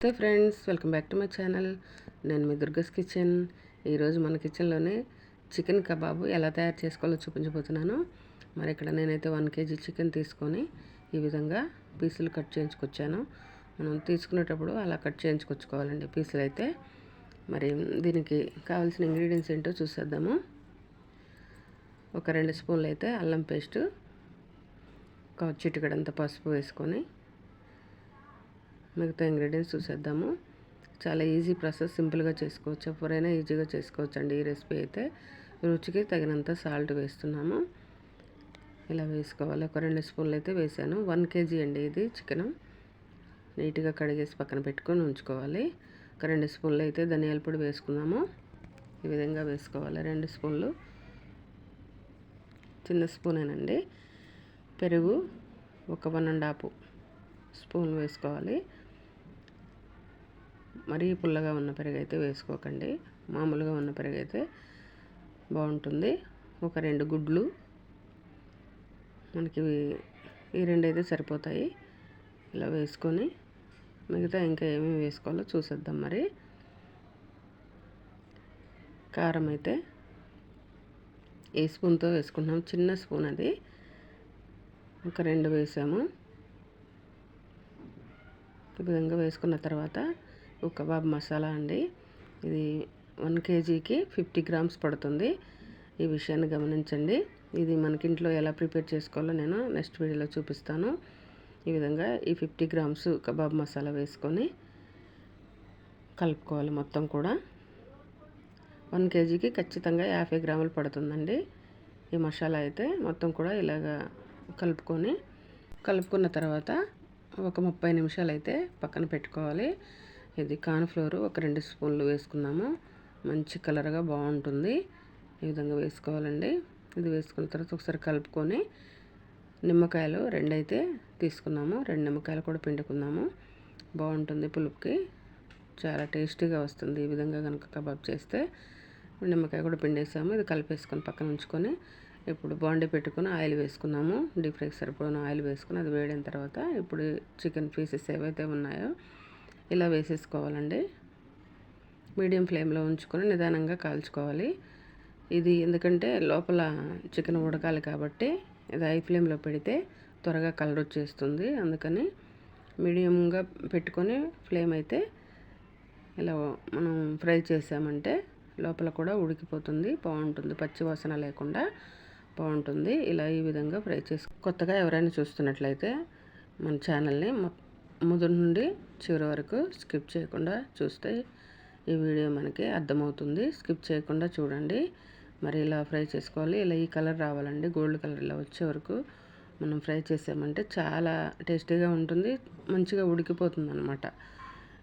నమస్తే friends welcome back to my channel. నేను మీ దుర్గస్ కిచెన్. ఈరోజు మన కిచెన్లోనే చికెన్ కబాబు ఎలా తయారు చేసుకోవాలో చూపించబోతున్నాను. మరి ఇక్కడ నేనైతే వన్ కేజీ చికెన్ తీసుకొని ఈ విధంగా పీసులు కట్ చేయించుకొచ్చాను. మనం తీసుకునేటప్పుడు అలా కట్ చేయించుకొచ్చుకోవాలండి పీసులు అయితే మరి దీనికి కావాల్సిన ఇంగ్రీడియంట్స్ ఏంటో చూసేద్దాము. ఒక రెండు స్పూన్లు అయితే అల్లం పేస్టు ఒక చిటికడంత పసుపు వేసుకొని మిగతా ఇంగ్రీడియంట్స్ చూసేద్దాము. చాలా ఈజీ ప్రాసెస్ సింపుల్గా చేసుకోవచ్చు. ఎవరైనా ఈజీగా చేసుకోవచ్చు అండి ఈ రెసిపీ అయితే. రుచికి తగినంత సాల్ట్ వేస్తున్నాము. ఇలా వేసుకోవాలి. ఒక రెండు స్పూన్లు అయితే వేసాను. వన్ కేజీ అండి ఇది చికెన్. నీట్గా కడిగేసి పక్కన పెట్టుకొని ఉంచుకోవాలి. ఒక రెండు స్పూన్లు అయితే ధనియాల పొడి వేసుకున్నాము. ఈ విధంగా వేసుకోవాలి. రెండు స్పూన్లు. చిన్న స్పూనేనండి. పెరుగు ఒక వన్ అండ్ హాఫ్ స్పూన్ వేసుకోవాలి. మరీ పుల్లగా ఉన్న పెరుగైతే వేసుకోకండి. మామూలుగా ఉన్న పెరుగైతే బాగుంటుంది. ఒక రెండు గుడ్లు. మనకి ఈ రెండు అయితే సరిపోతాయి. ఇలా వేసుకొని మిగతా ఇంకా ఏమేమి వేసుకోవాలో చూసేద్దాం మరి. కారం అయితే ఏ స్పూన్తో వేసుకున్నాం చిన్న స్పూన్ అది. ఒక రెండు వేసాము. ఈ విధంగా వేసుకున్న తర్వాత కబాబ్ మసాలా అండి. ఇది వన్ కేజీకి ఫిఫ్టీ గ్రామ్స్ పడుతుంది. ఈ విషయాన్ని గమనించండి. ఇది మనకి ఇంట్లో ఎలా ప్రిపేర్ చేసుకోవాలో నేను నెక్స్ట్ వీడియోలో చూపిస్తాను. ఈ విధంగా ఈ ఫిఫ్టీ గ్రామ్స్ కబాబ్ మసాలా వేసుకొని కలుపుకోవాలి మొత్తం కూడా. వన్ కేజీకి ఖచ్చితంగా యాభై గ్రాములు పడుతుందండి. ఈ మసాలా అయితే మొత్తం కూడా ఇలాగా కలుపుకొని కలుపుకున్న తర్వాత ఒక ముప్పై నిమిషాలు అయితే పక్కన పెట్టుకోవాలి. ఇది కార్న్ఫ్లోర్. ఒక రెండు స్పూన్లు వేసుకున్నాము మంచి కలర్గా బాగుంటుంది. ఈ విధంగా వేసుకోవాలండి. ఇది వేసుకున్న తర్వాత ఒకసారి కలుపుకొని నిమ్మకాయలు రెండైతే తీసుకున్నాము రెండు నిమ్మకాయలు కూడా పిండుకున్నాము బాగుంటుంది పులుపుకి. చాలా టేస్టీగా వస్తుంది. ఈ విధంగా కనుక కబాబ్ చేస్తే నిమ్మకాయ కూడా పిండేసాము. ఇది కలిపేసుకొని పక్కన ఉంచుకొని ఇప్పుడు బాండీ పెట్టుకుని ఆయిల్ వేసుకున్నాము డీప్ ఫ్రైకి సరిపడిన ఆయిల్ వేసుకుని అది వేడిన తర్వాత ఇప్పుడు చికెన్ పీసెస్ ఏవైతే ఉన్నాయో ఇలా వేసేసుకోవాలండి. మీడియం ఫ్లేమ్లో ఉంచుకొని నిదానంగా కాల్చుకోవాలి. ఇది ఎందుకంటే లోపల చికెన్ ఉడకాలి కాబట్టి ఇది హై ఫ్లేమ్లో పెడితే త్వరగా కలర్ వచ్చేస్తుంది. అందుకని మీడియంగా పెట్టుకొని ఫ్లేమ్ అయితే ఇలా మనం ఫ్రై చేసామంటే లోపల కూడా ఉడికిపోతుంది బాగుంటుంది. పచ్చి వాసన లేకుండా బాగుంటుంది. ఇలా ఈ విధంగా ఫ్రై చేసి కొత్తగా ఎవరైనా చూస్తున్నట్లయితే మన ఛానల్ని మొదటి నుండి చివరి వరకు స్కిప్ చేయకుండా చూస్తే ఈ వీడియో మనకి అర్థమవుతుంది. స్కిప్ చేయకుండా చూడండి. మరి ఇలా ఫ్రై చేసుకోవాలి. ఇలా ఈ కలర్ రావాలండి. గోల్డ్ కలర్ ఇలా వచ్చే వరకు మనం ఫ్రై చేసామంటే చాలా టేస్టీగా ఉంటుంది. మంచిగా ఉడికిపోతుంది అనమాట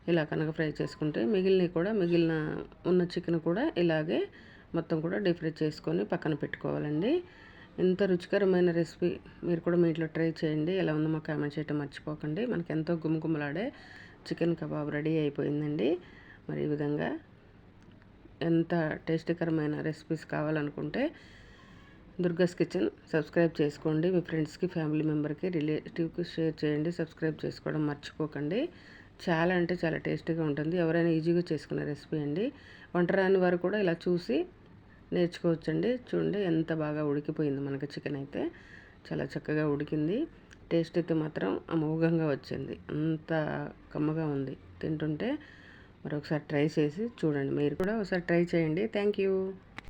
ఇలా కనుక ఫ్రై చేసుకుంటే మిగిలినవి కూడా మిగిలిన ఉన్న చికెన్ కూడా ఇలాగే మొత్తం కూడా డీప్ ఫ్రై చేసుకొని పక్కన పెట్టుకోవాలండి. ఎంత రుచికరమైన రెసిపీ మీరు కూడా మీ ఇంట్లో ట్రై చేయండి. ఎలా ఉందో మాకు కామెంట్ చేయటం మర్చిపోకండి. మనకి ఎంతో గుమగుమలాడే చికెన్ కబాబ్ రెడీ అయిపోయిందండి. మరి ఈ విధంగా ఎంత టేస్టీకరమైన రెసిపీస్ కావాలనుకుంటే దుర్గస్ కిచెన్ సబ్స్క్రైబ్ చేసుకోండి. మీ ఫ్రెండ్స్కి ఫ్యామిలీ మెంబర్కి రిలేటివ్కి షేర్ చేయండి. సబ్స్క్రైబ్ చేసుకోవడం మర్చిపోకండి. చాలా అంటే చాలా టేస్టీగా ఉంటుంది. ఎవరైనా ఈజీగా చేసుకునే రెసిపీ అండి. వంట రాని వారు కూడా ఇలా చూసి నేర్చుకోవచ్చండి. చూడండి ఎంత బాగా ఉడికిపోయింది మనకి చికెన్ అయితే. చాలా చక్కగా ఉడికింది. టేస్ట్ అయితే మాత్రం అమోఘంగా వచ్చింది. అంత కమ్మగా ఉంది. తింటుంటే మరొకసారి ట్రై చేసి చూడండి. మీరు కూడా ఒకసారి ట్రై చేయండి. Thank you.